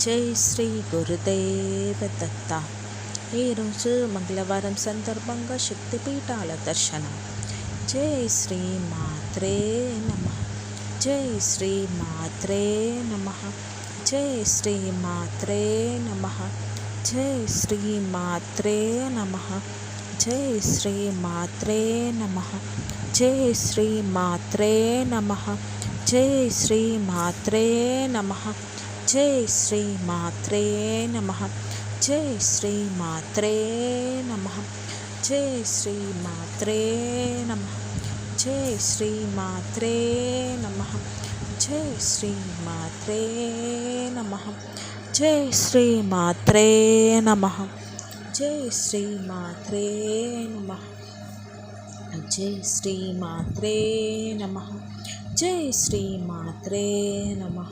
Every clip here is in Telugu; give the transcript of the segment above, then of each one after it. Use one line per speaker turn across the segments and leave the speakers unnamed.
జై శ్రీ గురుదేవ దత్త ఈరోజు మంగళవారం సందర్భంగా శక్తిపీఠాల దర్శనం. జై శ్రీ మాత్రే నమ. జై శ్రీ మాత్రే నమ. జై శ్రీ మాత్రే నమ. జై శ్రీ మాత్రే నమ. జై శ్రీ మాత్రే నమ. జై శ్రీ మాత్రే నమ. జై శ్రీ మాత్రే నమ. జై శ్రీ మాత్రే నమ. జై శ్రీ మాత్రే నమ. జై శ్రీ మాత్రే నమ. జై శ్రీ మాత్రే నమ. జై శ్రీ మాత్రే నమ. జై శ్రీ మాత్రే నమ. జై శ్రీ మాత్రే నమ. జై శ్రీ మాత్రే నమ. జై శ్రీ మాత్రే నమ.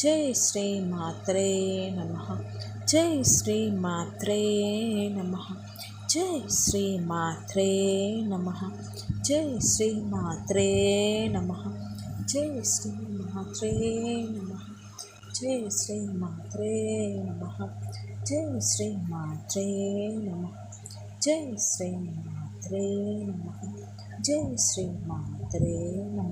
జై శ్రీ మాత్రే నమ జై శ్రీ మాత్రే నమ జై శ్రీ మాత్రే నమ జై శ్రీ మాత్రే నమ జై శ్రీ మాత్రే నమ జై శ్రీ మాత్రే నమ జై శ్రీ మాత్రే నమ జై శ్రీ మాత్రే నమ జై శ్రీ మాత్రే నమ